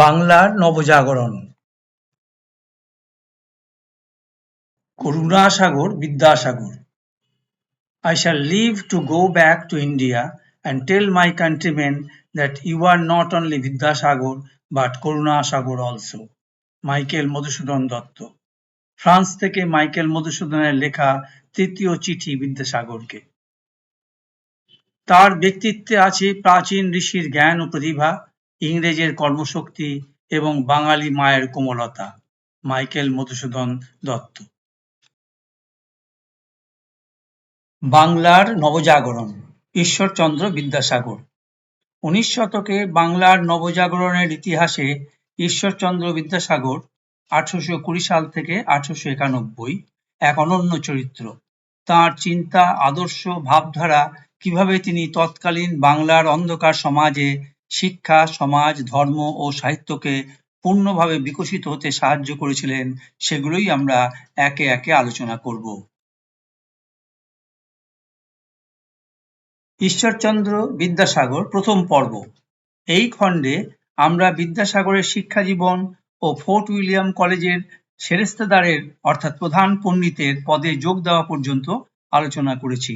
বাংলার নবজাগরণ। Karunasagar, Vidyasagar. I shall live to go back to India and tell my countryman that you are not only Vidyasagar but Karunasagar also Michael Madhusudan Dutt France থেকে মাইকেল মধুসূদনের লেখা তৃতীয় চিঠি বিদ্যাসাগরকে। তার ব্যক্তিত্বে আছে প্রাচীন ঋষির জ্ঞান ও প্রতিভা। ইংরেজের কর্মশক্তি এবং বাঙালি মায়ের কোমলতা। মাইকেল মধুসূদন দত্ত। বাংলার নবজাগরণ, ঈশ্বরচন্দ্র বিদ্যাসাগর। উনিশ শতকে বাংলার নবজাগরণের ইতিহাসে ঈশ্বরচন্দ্র বিদ্যাসাগর আঠারোশো কুড়ি সাল থেকে আঠারোশো একানব্বই এক অনন্য চরিত্র। তার চিন্তা, আদর্শ, ভাবধারা কীভাবে তিনি তৎকালীন বাংলার অন্ধকার সমাজে শিক্ষা, সমাজ, ধর্ম ও সাহিত্যকে পূর্ণভাবে বিকশিত হতে সাহায্য করেছিলেন, সেগুলোই আমরা একে একে আলোচনা করব। ঈশ্বরচন্দ্র বিদ্যাসাগর, প্রথম পর্ব। এই খণ্ডে আমরা বিদ্যাসাগরের শিক্ষা জীবন ও ফোর্ট উইলিয়াম কলেজের সেরেস্তাদারের, অর্থাৎ প্রধান পণ্ডিতের পদে যোগ দেওয়া পর্যন্ত আলোচনা করেছি।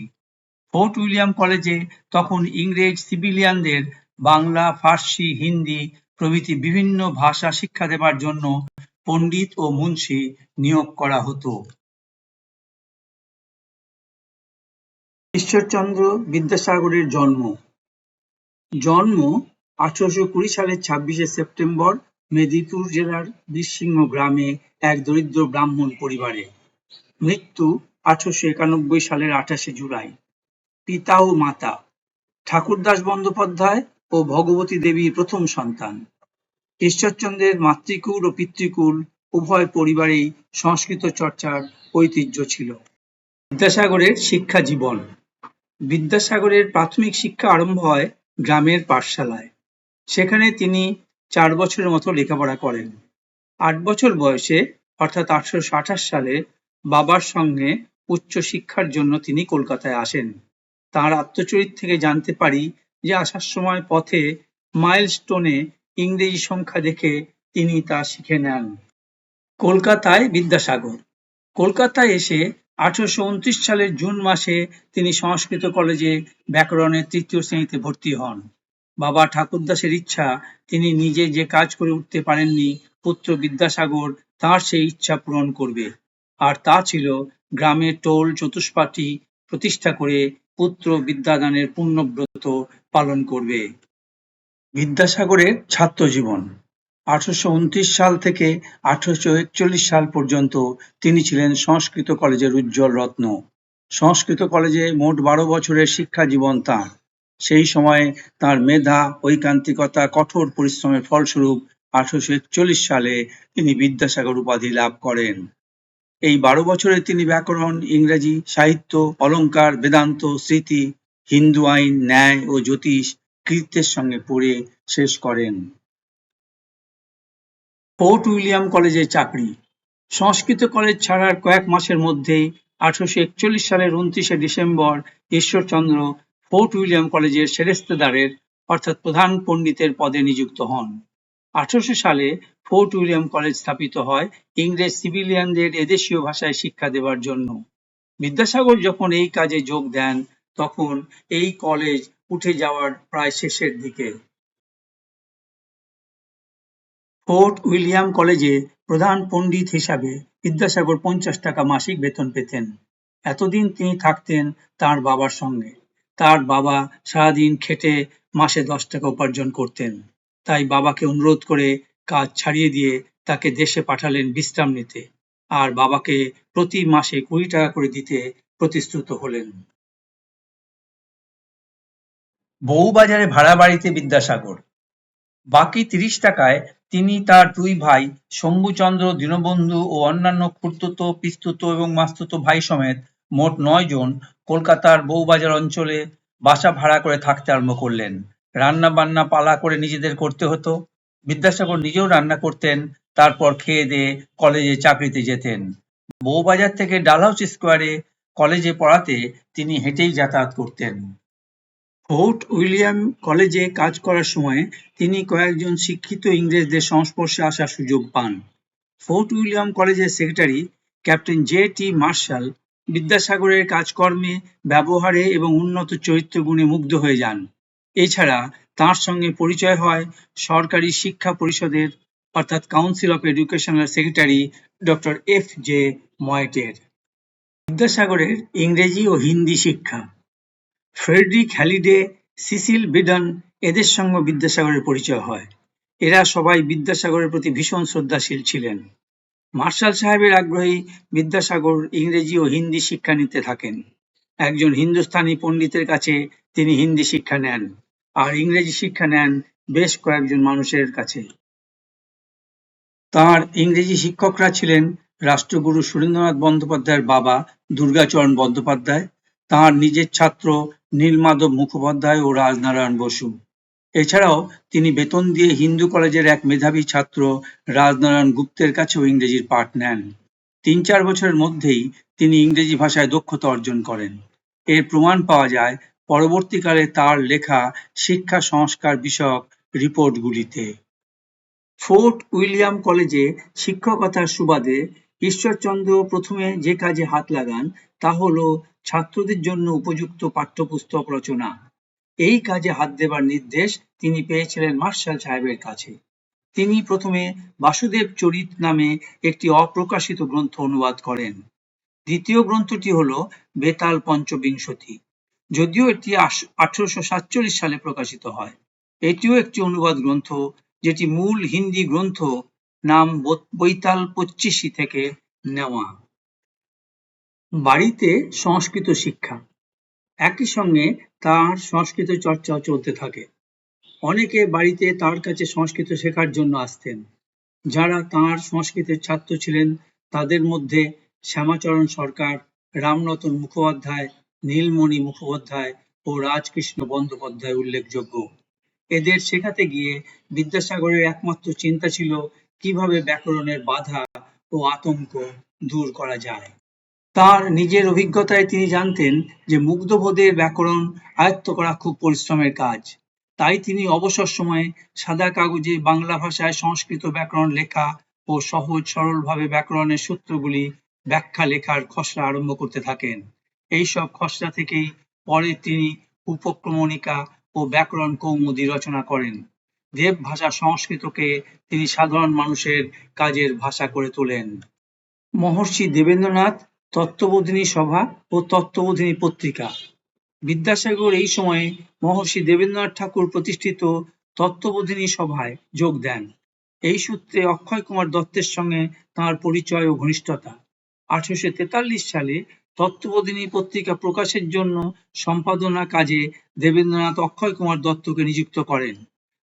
ফোর্ট উইলিয়াম কলেজে তখন ইংরেজ সিভিলিয়ানদের বাংলা, ফার্সি, হিন্দি প্রভৃতি বিভিন্ন ভাষা শিক্ষা দেবার জন্য পণ্ডিত ও মুন্সি নিয়োগ করা হতো। ঈশ্বরচন্দ্র বিদ্যাসাগরের জন্ম। জন্ম আঠারোশো কুড়ি সালের ছাব্বিশে সেপ্টেম্বর মেদিনীপুর জেলার বীরসিংহ গ্রামে এক দরিদ্র ব্রাহ্মণ পরিবারে। মৃত্যু আঠারোশো একানব্বই সালের আঠাশে জুলাই। পিতা ও মাতা। ঠাকুরদাস বন্দ্যোপাধ্যায় ও ভগবতী দেবীর প্রথম সন্তান। ঈশ্বরচন্দ্রের মাতৃকুল ও পিতৃকুল উভয় পরিবারেই সংস্কৃত চর্চার ঐতিহ্য ছিল। বিদ্যাসাগরের শিক্ষা জীবন। বিদ্যাসাগরের প্রাথমিক শিক্ষা আরম্ভ হয় গ্রামের পাঠশালায়। সেখানে তিনি চার বছরের মতো লেখাপড়া করেন। আট বছর বয়সে, অর্থাৎ আঠারোশো আঠাশ সালে, বাবার সঙ্গে উচ্চ শিক্ষার জন্য তিনি কলকাতায় আসেন। তার আত্মচরিত থেকে জানতে পারি যে আসার সময় পথে মাইলস্টোনে ইংরেজি সংখ্যা দেখে তিনি তা শিখে নেন। কলকাতায় বিদ্যাসাগর। কলকাতায় এসে আঠারোশো উনত্রিশ সালের জুন মাসে তিনি সংস্কৃত কলেজে ব্যাকরণের তৃতীয় শ্রেণীতে ভর্তি হন। বাবা ঠাকুরদাসের ইচ্ছা, তিনি নিজে যে কাজ করে উঠতে পারেননি, পুত্র বিদ্যাসাগর তার সেই ইচ্ছা পূরণ করবে। আর তা ছিল গ্রামে টোল চতুষ্পাটি প্রতিষ্ঠা করে পুত্র বিদ্যাদানের পুণ্যব্রত পালন করবে। বিদ্যাসাগরের ছাত্র জীবন। আঠারোশো উনত্রিশ সাল থেকে আঠারোশো একচল্লিশ সাল পর্যন্ত তিনি ছিলেন সংস্কৃত কলেজের উজ্জ্বল রত্ন। সংস্কৃত কলেজে মোট বারো বছরের শিক্ষা জীবন তাঁর। সেই সময়ে তার মেধা, ঐকান্তিকতা, কঠোর পরিশ্রমের ফলস্বরূপ আঠারোশো একচল্লিশ সালে তিনি বিদ্যাসাগর উপাধি লাভ করেন। এই বারো বছরে তিনি ব্যাকরণ, ইংরেজি, সাহিত্য অলঙ্কার বেদান্ত, স্মৃতি, হিন্দু আইন, ন্যায় ও জ্যোতিষ কৃত্যের সঙ্গে পড়ে শেষ করেন। ফোর্ট উইলিয়াম কলেজে চাকরি। সংস্কৃত কলেজ ছাড়ার কয়েক মাসের মধ্যেই আঠারোশো একচল্লিশ সালের উনত্রিশে ডিসেম্বর ঈশ্বরচন্দ্র ফোর্ট উইলিয়াম কলেজের সেরেস্তাদারের, অর্থাৎ প্রধান পণ্ডিতের পদে নিযুক্ত হন। আঠারোশো সালে ফোর্ট উইলিয়াম কলেজ স্থাপিত হয় ইংরেজ সিভিলিয়ানদের এদেশীয় ভাষায় শিক্ষা দেবার জন্য। বিদ্যাসাগর যখন এই কাজে যোগ দেন, তখন এই কলেজ উঠে যাওয়ার প্রায় শেষের দিকে। ফোর্ট উইলিয়াম কলেজে প্রধান পণ্ডিত হিসাবে বিদ্যাসাগর পঞ্চাশ টাকা মাসিক বেতন পেতেন। এতদিন তিনি থাকতেন তার বাবার সঙ্গে। তার বাবা সারাদিন খেটে মাসে দশ টাকা উপার্জন করতেন। তাই বাবাকে অনুরোধ করে কাজ ছাড়িয়ে দিয়ে তাকে দেশে পাঠালেন বিশ্রাম নিতে। আর বাবাকে প্রতি মাসে কুড়ি টাকা করে দিতে প্রতিশ্রুত হলেন। বউবাজারে ভাড়া বাড়িতে বিদ্যাসাগর। বাকি তিরিশ টাকায় তিনি তার দুই ভাই শম্ভুচন্দ্র দীনবন্ধু ও অন্যান্য খুড়তুতো, পিস্তুত এবং মাস্তুত ভাই সমেত মোট নয় জন কলকাতার বউবাজার অঞ্চলে বাসা ভাড়া করে থাকতে আরম্ভ করলেন। রান্না বান্না পালা করে নিজেদের করতে হতো বিদ্যাসাগর নিজেও রান্না করতেন তারপর খেয়ে দিয়ে কলেজে চাকরিতে যেতেন বউবাজার থেকে ডালহাউস স্কোয়ারে কলেজে পড়াতে তিনি হেঁটেই যাতায়াত করতেন ফোর্ট উইলিয়াম কলেজে কাজ করার সময় তিনি কয়েকজন শিক্ষিত ইংরেজদের সংস্পর্শে আসার সুযোগ পান। ফোর্ট উইলিয়াম কলেজের secretary captain J T Marshall বিদ্যাসাগরের কাজকর্মে, ব্যবহারে এবং উন্নত চরিত্রগুণে মুগ্ধ হয়ে যান। এছাড়া তাঁর সঙ্গে পরিচয় হয় সরকারি শিক্ষা পরিষদের অর্থাৎ council of educational secretary doctor F J ময়েটের। বিদ্যাসাগরের ইংরেজি ও হিন্দি শিক্ষা ফ্রেডরিক হ্যালিডে, সিসিল বিডন এদের সঙ্গে বিদ্যাসাগরের পরিচয় হয়। এরা সবাই বিদ্যাসাগরের প্রতি ভীষণ শ্রদ্ধাশীল ছিলেন। মার্শাল সাহেবের আগ্রহী বিদ্যাসাগর ইংরেজি ও হিন্দি শিক্ষা নিতে থাকেন। একজন হিন্দুস্তানি পণ্ডিতের কাছে তিনি হিন্দি শিক্ষা নেন আর ইংরেজি শিক্ষা নেন বেশ কয়েকজন মানুষের কাছে। তাঁর ইংরেজি শিক্ষকরা ছিলেন রাষ্ট্রগুরু সুরেন্দ্রনাথ বন্দ্যোপাধ্যায়ের বাবা দুর্গাচরণ বন্দ্যোপাধ্যায়, তাঁর নিজের ছাত্র নীলমাধব মুখোপাধ্যায় ও রাজনারায়ণ বসু। এছাড়াও তিনি বেতন দিয়ে হিন্দু কলেজের এক মেধাবী ছাত্র রাজনারায়ণ গুপ্তের কাছেও ইংরেজির পাঠ নেন। তিন চার বছরের মধ্যেই তিনি ইংরেজি ভাষায় দক্ষতা অর্জন করেন। এর প্রমাণ পাওয়া যায় পরবর্তীকালে তার লেখা শিক্ষা সংস্কার বিষয়ক রিপোর্টগুলিতে। ফোর্ট উইলিয়াম কলেজে শিক্ষকতার সুবাদে ঈশ্বরচন্দ্র প্রথমে যে কাজে হাত লাগান তা হল ছাত্রদের জন্য উপযুক্ত পাঠ্যপুস্তক রচনা। এই কাজে হাত দেবার নির্দেশ তিনি পেয়েছিলেন মার্শাল সাহেবের কাছে। তিনি প্রথমে বাসুদেব চরিত নামে একটি অপ্রকাশিত গ্রন্থ অনুবাদ করেন। দ্বিতীয় গ্রন্থটি হল বেতাল পঞ্চবিংশতি, যদিও এটি আঠারোশো সাতচল্লিশ সালে প্রকাশিত হয়। এটিও একটি অনুবাদ গ্রন্থ যেটি মূল হিন্দি গ্রন্থ নাম বৈতাল পঁচিশি থেকে নেওয়া। বাড়িতে সংস্কৃত শিক্ষা একই সঙ্গে তার সংস্কৃত চর্চাও চলতে থাকে। অনেকে বাড়িতে তার কাছে সংস্কৃত শেখার জন্য আসতেন। যারা তার সংস্কৃতের ছাত্র ছিলেন তাদের মধ্যে শ্যামাচরণ সরকার, রামরতন মুখোপাধ্যায়, নীলমণি মুখোপাধ্যায় ও রাজকৃষ্ণ বন্দ্যোপাধ্যায় উল্লেখযোগ্য। এদের শেখাতে গিয়ে বিদ্যাসাগরের একমাত্র চিন্তা ছিল কীভাবে ব্যাকরণের বাধা ও আতঙ্ক দূর করা যায়। তার নিজের অভিজ্ঞতায় তিনি জানতেন যে মুগ্ধবোধের ব্যাকরণ আয়ত্ত করা খুব পরিশ্রমের কাজ। তাই তিনি অবসর সময়ে সাদা কাগজে বাংলা ভাষায় সংস্কৃত ব্যাকরণ লেখা ও সহজ সরলভাবে ব্যাকরণের সূত্রগুলি ব্যাখ্যা লেখার খসড়া আরম্ভ করতে থাকেন। এইসব খসড়া থেকেই পরে তিনি উপক্রমণিকা ও ব্যাকরণ কৌমুদী রচনা করেন। দেব ভাষা সংস্কৃতকে তিনি সাধারণ মানুষের কাজের ভাষা করে তোলেন। মহর্ষি দেবেন্দ্রনাথ তত্ত্ববোধিনী সভা ও তত্ত্ববোধিনী পত্রিকা বিদ্যাসাগর এই সময়ে মহর্ষি দেবেন্দ্রনাথ ঠাকুর প্রতিষ্ঠিত তত্ত্ববোধিনী সভায় যোগ দেন। এই সূত্রে অক্ষয় কুমার দত্তের সঙ্গে তাঁর পরিচয় ও ঘনিষ্ঠতা। আঠারোশো তেতাল্লিশ সালে তত্ত্ববোধিনী পত্রিকা প্রকাশের জন্য সম্পাদনা কাজে দেবেন্দ্রনাথ অক্ষয় কুমার দত্তকে নিযুক্ত করেন।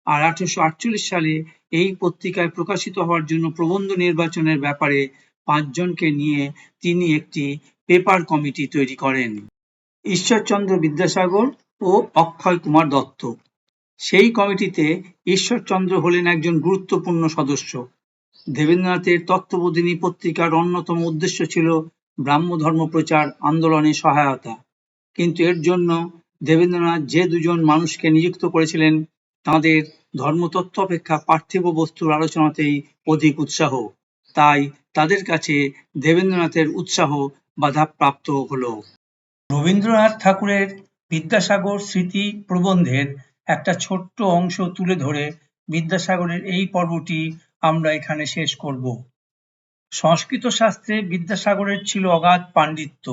আর আঠারোশো আটচল্লিশ সালে এই পত্রিকায় প্রকাশিত হওয়ার জন্য প্রবন্ধ নির্বাচনের ব্যাপারে পাঁচজনকে নিয়ে তিনি একটি পেপার কমিটি তৈরি করেন। ঈশ্বরচন্দ্র বিদ্যাসাগর ও অক্ষয় কুমার দত্ত। সেই কমিটিতে ঈশ্বরচন্দ্র হলেন একজন গুরুত্বপূর্ণ সদস্য। দেবেন্দ্রনাথের তত্ত্ববোধিনী পত্রিকার অন্যতম উদ্দেশ্য ছিল ব্রাহ্মধর্ম প্রচার আন্দোলনে সহায়তা। কিন্তু এর জন্য দেবেন্দ্রনাথ যে দুজন মানুষকে নিযুক্ত করেছিলেন, তাঁদের ধর্মতত্ত্ব অপেক্ষা পার্থিব বস্তুর আলোচনাতেই অধিক উৎসাহ। তাই তাদের কাছে দেবেন্দ্রনাথের উৎসাহ বাধাপ্রাপ্ত হল। রবীন্দ্রনাথ ঠাকুরের বিদ্যাসাগর স্মৃতি প্রবন্ধের একটা ছোট্ট অংশ তুলে ধরে বিদ্যাসাগরের এই পর্বটি আমরা এখানে শেষ করব। সংস্কৃত শাস্ত্রে বিদ্যাসাগরের ছিল অগাধ পাণ্ডিত্য।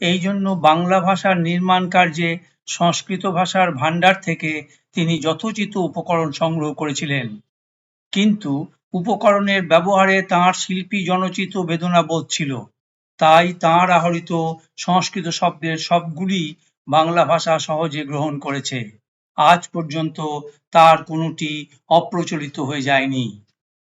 এই জন্য বাংলা ভাষার নির্মাণ কার্যে সংস্কৃত ভাষার ভাণ্ডার থেকে তিনি যথোচিত উপকরণ সংগ্রহ করেছিলেন। কিন্তু উপকরণের ব্যবহারে তাঁর শিল্পী জনচিত বেদনা বোধ ছিল। তাই তাঁর আহরিত সংস্কৃত শব্দের সবগুলি বাংলা ভাষা সহজে গ্রহণ করেছে। আজ পর্যন্ত তার কোনোটি অপ্রচলিত হয়ে যায়নি।